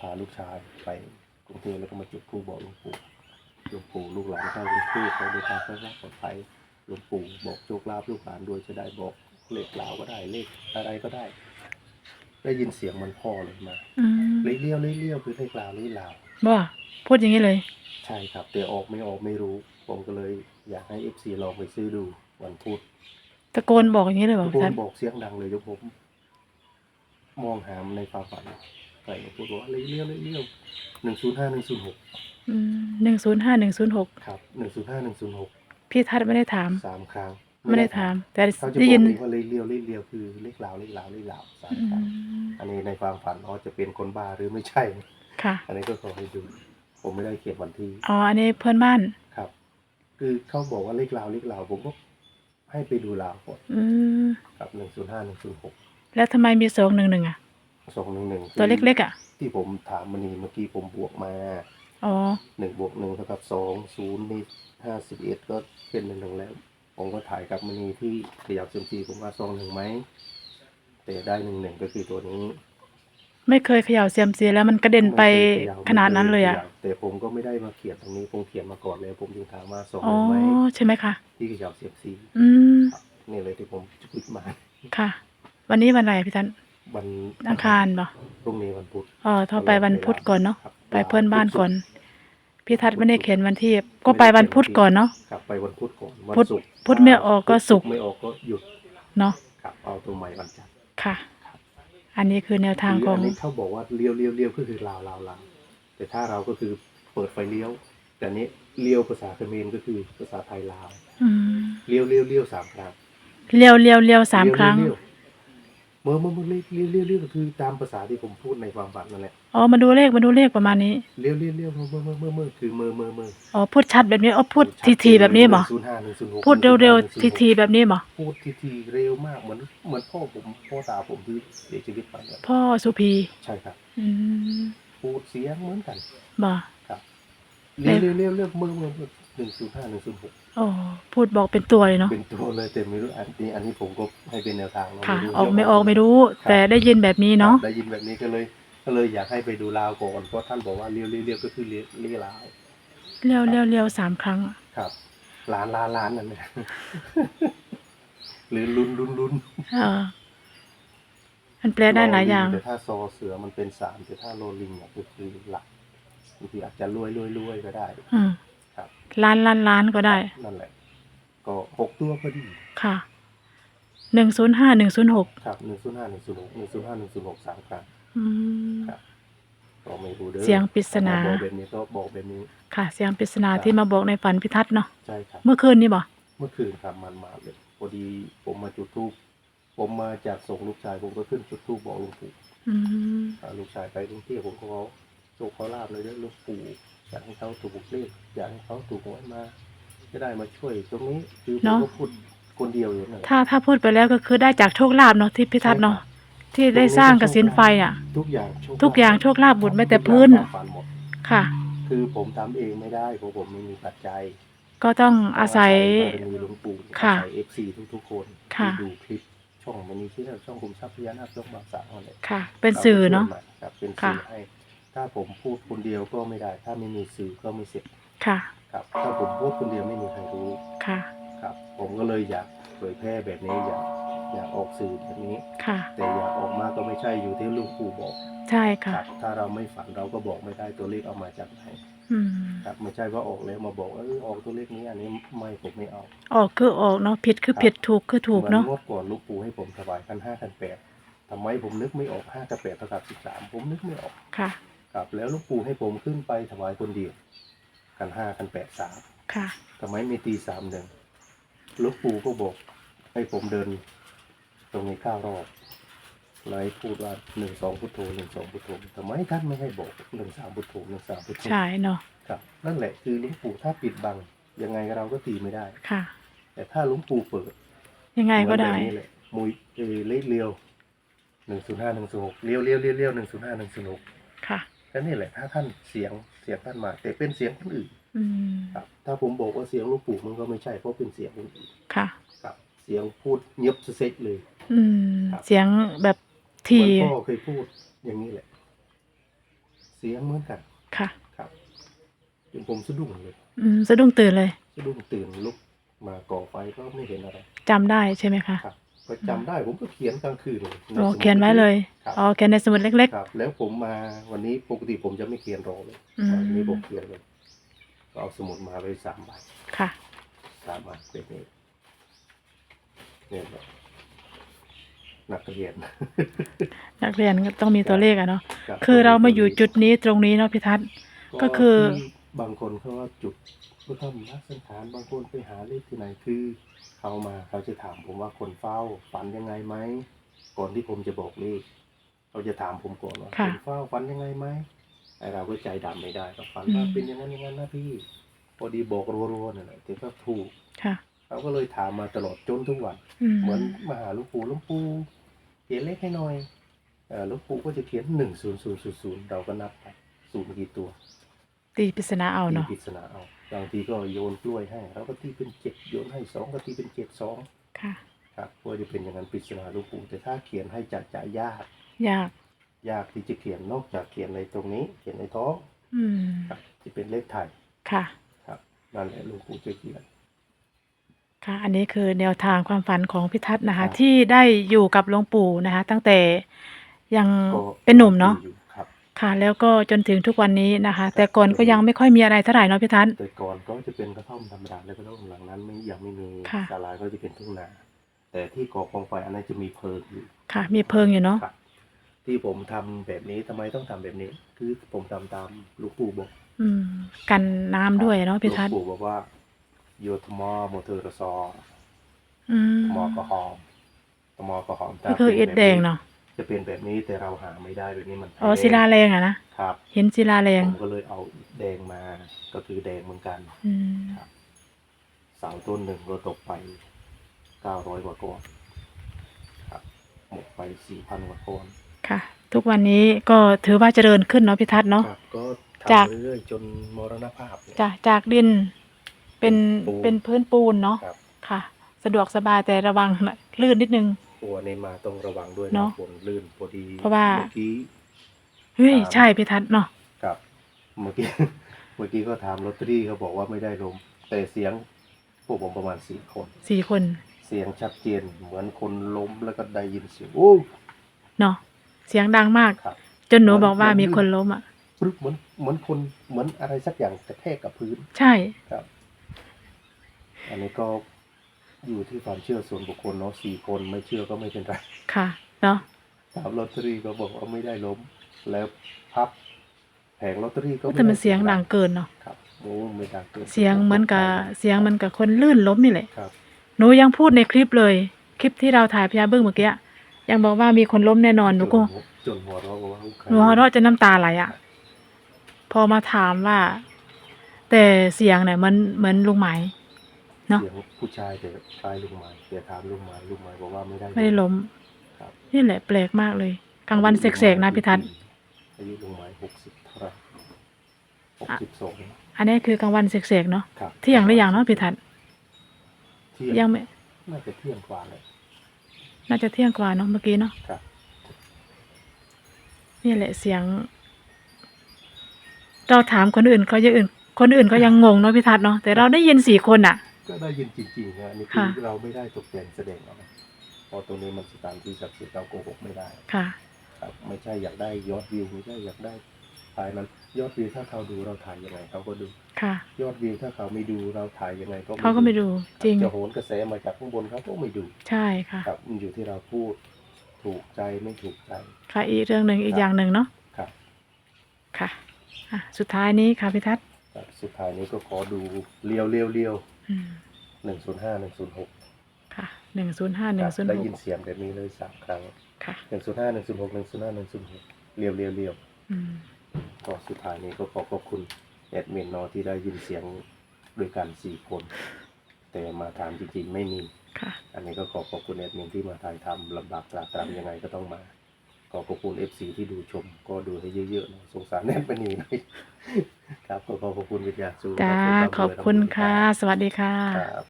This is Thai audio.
พาลูกชายไปกรุงเทพแล้วก็มาจุดธูปบอกหลวงปู่หลวงปู่ลูกหลานเข้ากรุงเทพเขาเดินทางไปว่าปลอดภัยหลวงปู่บอกโชคลาภลูกหลานโดยจะได้บอกเลขลาวก็ได้เลขอะไรก็ได้ ได้ยินเสียงมันพ่อเลยมาอืมเลี้ยวเลี้ยวคือเลขลาวเลขลาวบ่พูดอย่างนี้เลย ใช่ครับ แต่ออกไม่ออกไม่รู้ ผมก็เลยอยากให้เอฟซีลองไปซื้อดูวันพุธ ตะโกนบอกอย่างนี้เลยบอทุกกคท่านนบอกเสียงดังเลยยกผม มองหามในความฝัน ใครก็พูดว่าเลี้ยวเลี้ยวเลี้ยวหนึ่งศูนย์ห้าหนึ่งศูนย์หกหนึ่งศูนย์ห้าหนึ่งศูนย์หกครับหนึ่งศูนย์ห้าหนึ่งศูนย์หกพี่ทัศน์ไม่ได้ถามสามครั้งไม่ได้ถาม แต่เขาจะบได้อกยินเองว่าเลี้ยวเลี้ยวเลี้ยวเลี้ยวคือเลขลาวเลขลาวเลขลาวสามอืครั้งมอันนี้ในความฝันเขาจะเป็นคนบ้าหรือไม่ใช่ค่ะ อันนี้ก็ขอให้ดูผมไม่ได้เขียนวันที่อ๋ออันนี้เพื่อนบ้านครับ คือเขาบอกว่าเลขลาวเลขลาวผมก็ให้ไปดูลาวก่อนอืมกับหนึ่งศูนย์ห้าหนึ่งศูนย์หกแล้วทำไมมีสองหนึ่งหนึ่งอะ สองหนึ่งหนึ่งตัวเล็กๆอะ ที่ผมถามมันนี่เมื่อกี้ผมบวกมาอ๋อหนึ่งบวกหนึ่งเท่ากับสองศูนย์นี่ห้าสิบเอ็ดก็เป็นหนึ่งหนึ่งแล้ว ผมก็ถ่ายกับมันนีที่ขยับเซมซีผมว่าสองหนึ่งไหมแต่ได้หนึ่งหนึ่งก็คือตัวนี้ ไม่เคยเขย่าเซียมซีแล้วมันกระเด็นไปม่เคขย่ขนาดนั้นเลยอะไม่คขแต่ผมก็ไม่ได้มาเขียนตรงนี้ผมเขียนมาก่อนเลยผมจึงถามว่าสองหอ๋อนึ่งไหมใช่ไหมคะที่ขยับเซมซีอืมนี่เลยที่ผมจุดมาค่ะ วันนี้วันอะไรพี่ทัน วันอังคารบ่พรุ่งนี้วันพุธอ๋อเท่าไปวันพุธก่อนเนาะครับไปเพื่อนบ้านก่อน พี่ทัศน์ไม่ได้เขียนวันที่ ก็ไปวันพุธก่อนเนาะ ครับ ไปวันพุธก่อน วันพุธศุกร์พุธไม่ออกก็ศุกร์ไม่ออกก็หยุด เนาะ ครับ เอาตัวใหม่วันจันทร์ ค่ะ อันนี้คือแนวทางของนนี้เขาบอกว่าเลี้ยวเลี้ยวเลี้ยวก็คือลาวลาวลาวแต่ถ้าเราก็คือเปิดไฟเลี้ยว แต่อันนี้เลี้ยวภาษาเขมรก็คือภาษาไทยลาวอืมเลี้ยวเลี้ยวเลี้ยวสามครั้ง เลี้ยวเลี้ยวเลี้ยวสามครั้ง เลี้ยวเมื่อเมื่อเมื่อเลี้ยวเลี้ยวเลี้ยวก็คือตามภาษาที่ผมพูดในความฝันนั่นแหละอ๋อมาดูเลขมาดูเลขประมาณนี้เลี้ยวเลี้ยวเลี้ยวเมื่อเมื่อเมื่อเมื่อเมื่อคือเมื่อเมื่อเมื่ออ๋อพูดชัดแบบนี้อ๋อพูดทีทีๆแบบนี้บ่ศูนย์ห้าหนึ่งศูนย์หกพูดเร็วๆทีทีๆแบบนี้บ่พูดทีทีเร็วมากเหมือนเหมือนพ่อผมพ่อตาผมที่เสียชีวิตไปเนี่ยพ่อสุพีใช่ครับ อืมพูดเสียงเหมือนกันบ่ครับเลี้ยวเลี้ยวเลี้ยวเลี้ยวเมื่อเมื่อหนึ่งศูนย์ห้าหนึ่งศูนย์หก อ๋อพูดบอกเป็นตัวเลยเนาะเป็นตัวเลยแต่ไม่รู้อันนี้อันนี้ผมก็ให้เป็นแนวทางเนาค่ะรู้ออกไม่ออกไม่รู้ แต่ได้ยินแบบนี้เนาะได้ยินแบบนี้ก็เลย ก็เลยอยากให้ไปดูลาวก่อนเพราะท่านบอกว่าเลี้ยวเลี้ยวเลี้ยวก็คือเลี้ยวเลี้ยวลาวเลี้ยวเลี้ยวเลี้ยวสามครั้งครับล้านล้านล้านนั่นแหละหรือลุ้นลุ้นลุ้นเออมันแปลได้หลายอย่างแต่ถ้าซอเสือมันเป็นสามแต่ถ้าโรลิงเนี่ยก็คือหลักบางทีอาจจะรวยรวยรวยก็ได้ อืมครับ ล้านล้านล้านก็ได้ นั่นแหละ ก็หกตัวก็ดี ค่ะ หนึ่งศูนย์ห้าหนึ่งศูนย์หก ครับหนึ่งศูนย์ห้าหนึ่งศูนย์หกหนึ่งศูนย์ห้าหนึ่งศูนย์หกสามครั้งอืมครับก็ไม่รู้เด้อเสียงปริศนา บอกแบบนี้ก็บอกแบบนี้ ค่ะ เสียงปริศนาที่มาบอกในฝันพิทัศน์เนาะ ใช่ครับ เมื่อคืนนี้บ่ เมื่อคืนครับมันมาเลย พอดีผมมาจุดธูป ผมมาจากส่งลูกชายผมก็ขึ้นจุดธูปบอกหลุงปู่อืมพาลูกชายไปกรุงเทพผมก็เขาโชคเขาลาบเลยเด้อหลุงปู่ อยากให้เขาถูกเลขอยากให้เขาถูกหวยมา จะได้มาช่วยตรงนี้คือผมก็พูดคนเดียวอยู่นั่นแหละถ้าถ้าพูดไปแล้วก็คือได้จากโชคลาภเนาะที่พิทัศน์เนาะที่ได้สร้างกสินไฟอะ ทุกอย่างโชคทุกอย่างโชคลาภบุญแม้แต่พื้นทุกอย่างความฝันหมดค่ะ คือผมทำเองไม่ได้เพราะผมไม่มีปัจจัย ก็ต้องอาศัย บารมีหลวงปู่ค่ะอาศัยเอฟซีทุกๆคนค่ะ ที่ดูคลิปช่องมันนี้ที่เราช่องคุมทรัพย์พญานาคยกบางสาวอะไรค่ะ เป็นสื่อเนาะ ครับเป็นค่ะสื่อให้ ถ้าผมพูดคนเดียวก็ไม่ได้ ถ้าไม่มีสื่อก็ไม่เสร็จค่ะ ครับ ถ้าผมพูดคนเดียวไม่มีใครรู้ค่ะ ครับ ผมก็เลยอยากเผยแพร่แบบนี้อยากอยากออกสื่อแบบนี้ ค่ะ แต่อยากออกมาก็ไม่ใช่อยู่ที่หลุงปู่บอกใช่คค่ะรับ ถ้าเราไม่ฝันเราก็บอกไม่ได้ตัวเลขเอามาจากไหนอืม ครับ ไม่ใช่ว่าออกแล้วมาบอกว่าเออออกตัวเลขนี้อันนี้ไม่ผมไม่เอา ออกคือออกเนาะผิดคือผิดถูกคือถูกเนาะ หมืองวดก่อนหลูกปู่ให้ผมถวายพันห้าพันแปดทำไมผมนึกไม่ออกห้ากับแปดเท่ากับสิบสามผมนึกไม่ออก ค่ะ ครับ แล้วหลูกปู่ให้ผมขึ้นไปถวายคนเดียว กันห้ากันแปดสามค่ะทำไมไม่ตีสามหนึ่งหลูกปู่ก็บอกให้ผมเดิน ตรงนี้เก้ารอบแล้วให้พูดว่าหนึ่งสองพุทโธหนึ่งสองพุทโธทำไมท่านไม่ให้บอกหนึ่งสามพุทโธหนึ่งสามพุทโธใช่เนาะครับ นั่นแหละคือหลุงปู่ถ้าปิดบัง ยังไงเราก็ตีไม่ได้ค่ะ แต่ถ้าหลุงปู่เปิด ยังไงก็ได้เหมือนแบบนี้แหละมุยเออเลขเลี้ยวหนึ่งศูนย์ห้าหนึ่งศูนย์หกเลี้ยวเลี้ยวเลี้ยวเลี้ยวหนึ่งศูนย์ห้าหนึ่งศูนย์หกค่ะ ก็นี่แหละถ้าท่านเสียงเสียงท่านมา แต่เป็นเสียงคนอื่นอืมครับ ถ้าผมบอกว่าเสียงหลูกปู่มันก็ไม่ใช่เพราะเป็นเสียงคนอื่นค่ะ ครับ เสียงพูดเงียบเซ็กเลย อืมครับ เสียงแบบเหทีมือนพ่อเคยพูดอย่างนี้แหละ เสียงเหมือนกันค่ะ ครับจนผมสะดุ้งเลย อืมสะดุ้งตื่นเลยสะดุ้งตื่นลุกมาก่อไฟก็ไม่เห็นอะไรจำได้ใช่ไหมคะ ครับ ก็จำได้ผมก็เขียนกลางคืนเลยในอ๋อสมุดเขียนไว้เลยครับอ๋อเขียนในสมุดเล็ก ครับ แล้วผมมาวันนี้ปกติผมจะไม่เขียนรอเลยอืม วันนี้ผมเขียนเลยก็เอาสมุดมาเลยสามใบๆ ค่ะ สามใบเป็นนี่เนี่ยแบบนักเรียน นักเรียนก็ต้องมีตัวเลขอะเนาะรับคือเรามาอยู่จุดนี้ตรงนี้เนาะพี่ทัศน์ ก็คือที่ บางคนเขาว่าจุดพุทธมรักสังขารบางคนไปหาเลขที่ไหนคือเขามาเขาจะถามผมว่าคนเฝ้าฝันยังไงไหมก่อนที่ผมจะบอกเลขเขาจะถามผมก่อนว่าค่ะคนเฝ้าฝันยังไงไหมไอเราก็ใจดำไม่ได้ก็ฝันว่าอืมเป็นอย่างนั้นอย่างนั้นนะพี่พอดีบอกรัวๆนั่นแหละแต่ก็ถูกค่ะเขาก็เลยถามมาตลอดจนทุกวันอืมเหมือนมาหาหลูกปู่หลูกปู่เขียนเลขให้หน่อยเออหลูกปู่ก็จะเขียนหนึ่งศูนย์ศูนย์ศูนย์ศูนย์เราก็นับไปศูนย์กี่ตัว ตีปริศนาเอาตีเนาะปริศนาเอาบางทีก็โยนกล้วยให้เราก็ตีเป็นเจ็ดโยนให้สองก็ตีเป็นเจ็ดสองค่ะ ครับก็จะเป็นอย่างนั้นปริศนาหลูกปู่แต่ถ้าเขียนให้จะจะยากยาก ยากที่จะเขียนนอกจากเขียนในตรงนี้ เขียนในท้องอืม ครับจะเป็นเลขไทยค่ะ ครับนั่นแหละหลูกปู่จะเขียน ค่ะ อันนี้คือแนวทางความฝันของพิทัศน์นะครัคะ บ ที่ได้อยู่กับหลวงปู่นะคะ ตั้งแต่ยังก็เป็นหนุ่มเนาะ อยู่ ครับค่ะ แล้วก็จนถึงทุกวันนี้นะคะ แต่ก่อนก็ยังไม่ค่อยมีอะไรเท่าไหร่เนาะพิทัศน์ แต่ก่อนก็จะเป็นกระท่อมธรรมดาแล้วกระท่อมหลังนั้นไม่ยังไม่มีค่ะ ศาลาก็จะเป็นทุ่งนา แต่ที่ก่อกองไฟอันนั้นจะมีเพลิงอยู่ค่ะ มีเพิงอยู่เนาะครับที่ผมทำแบบนี้ทำไมต้องทำแบบนี้ คือผมทำตามหลูกปู่บอกอืม กันน้ำด้วยเนาะพิทัศน์หลวงปู่บอกว่าโยธมอโมเทอร์ซออืมมอกระหอมตมอกระหอมก็คือเอ็ดแดงเนาะ จะเป็นแบบนี้แต่เราหาไม่ได้แบบนี้มันแพงอ๋อศิลาแรงอะนะครับ เห็นศิลาแรงผมก็เลยเอาแดงมาก็คือแดงเหมือนกันอืมเสาต้นหนึ่งก็ตกไปเก้าร้อยกว่าก้อนครับหมดไปสี่พันกว่าก้อนค่ะ ทุกวันนี้ก็ถือว่าเจริญขึ้นเนาะพิทัศน์เนาะ ครับก็จาก ทำเรื่อยๆจนมรณภาพเนี่ย จากจากดินเป็นปูน เป็นพื้นปูนเนาะครับ ค่ะ สะดวกสบายแต่ระวังนะลื่นนิดนึง ตัวในมาต้องระวังด้วยเนนะอะฝนลื่นพอดีเพราะว่า เมื่อกี้เฮ้ยครับใช่พิทัศน์เนาะกับเมื่อกี้เมื่อกี้ก็ถามลอตเตอรี่เขาบอกว่าไม่ได้ลมแต่เสียงพวกผมประมาณสี่คนสี่คน เสียงชัดเจนเหมือนคนล้มแล้วก็ได้ยินเสียงโอ้เนาะเสียงดังมากครับจนหนูมันบอกว่ามันมีคนล้มอะปรึกเหมือนเหมือนคนเหมือนอะไรสักอย่างกระแทกกับพื้น ใช่ครับ อันนี้ก็ อยู่ที่ความเชื่อส่วนบุคคลเนาะสี่คนไม่เชื่อก็ไม่เป็นไรค่ะเนาะถามลอตเตอรี่ก็บอกว่าไม่ได้ล้ม แล้วพับแผงลอตเตอรี่ก็แต่มันเสียงดังเกินเนาะครับโอ้ไม่ดังเกินเสียงเหมือนกับเสียงเหมันกับคนลื่นล้มนี่แหละครับหนูยังพูดในคลิปเลย คลิปที่เราถ่ายพยาเบิ้งเมื่อกี้ยังบอกว่ามีคนล้มแน่นอนหนูก็จนหัวเราะว่าหนูหัวเราะจะน้ำตาไหลอะ พอมาถามว่า แต่เสียงเนี่ยมันเหมือนลุงไหม เนอะเสียงผู้ชายแต่คล้ายลุงไม้แต่ถามลุงไม้ลุงไม้บอกว่าไม่ได้ไม่ได้ล้ม ครับนี่แหละแปลกมากเลยกลางวันเสกๆนะพี่ทัศน์ อายุลุงไม้หกสิบเท่าไหร่หกสิบสองอันนี้คือกลางวันเสกๆเนาะครับเที่ยงหรือยังเนาะพี่ทัศน์เที่ยงยังไม่น่าจะเที่ยงกว่าเลยน่าจะเที่ยงกว่าเนาะเมื่อกี้เนาะครับ นี่แหละเสียง เราถามคนอื่นเขายังอื่น คนอื่นก็ยังงงเนาะพี่ทัศน์เนาะแต่เราได้ยินสี่คนอะ ก็ได้ยินจริงๆนะอันนี่คือค่ะ เราไม่ได้ตกแต่งแสดงเอานะเพราะตรงนี้มันสถานที่ศักดิ์สิทธิ์เราโกหกไม่ได้ ค่ะ ครับไม่ใช่อยากได้ยอดวิวไม่ใช่อยากได้ถ่ายมันยอดวิวถ้าเขาดูเราถ่ายยังไงเขาก็ดูค่ะยอดวิวถ้าเขาไม่ดูเราถ่ายยังไงก็เขาก็ไม่ดูจริง จะโหนกระแสมาจากข้างบนเขาก็ไม่ดูใช่ค่ะ ครับมันอยู่ที่เราพูดถูกใจไม่ถูกใจ ค่ะอีกเรื่องหนึ่งอีกครับอย่างหนึ่งเนาะครับ ค่ะอะ สุดท้ายนี้ค่ะพี่ทัศน์ ครับสุดท้ายนี้ก็ขอดูเรียวเรียวเรียว อืมหนึ่งศูนย์ห้าหนึ่งศูนย์หกค่ะหนึ่งศูนย์ห้าหนึ่งศูนย์ได้หยินกเสียงแบบนี้เลยสามครั้งค่ะหนึ่งศูนย์ห้าหนึ่งศูนย์หกหนึ่งศูนย์ห้าหนึ่งศูนย์หกเรียวเรียวเรียวอืมก็สุดท้ายนี้ก็ขอขอบคุณแอดมินเนอที่ได้ยินเสียงด้วยกันสี่คน แต่มาถามจริงๆไม่มี ค่ะ อันนี้ก็ขอขอบคุณแอดมินที่มาถ่ายทำลำบากตรากตรำยังไงก็ต้องมา ขอขอบคุณเอฟซีที่ดูชม ก็ดูให้เยอะๆนะสงสารแน่นไปนี่หน่อยครับก็ขอขอบคุณวิทยาสูจ้ารับผมขอบคุณค่ะ สวัสดีค่ะ ครับ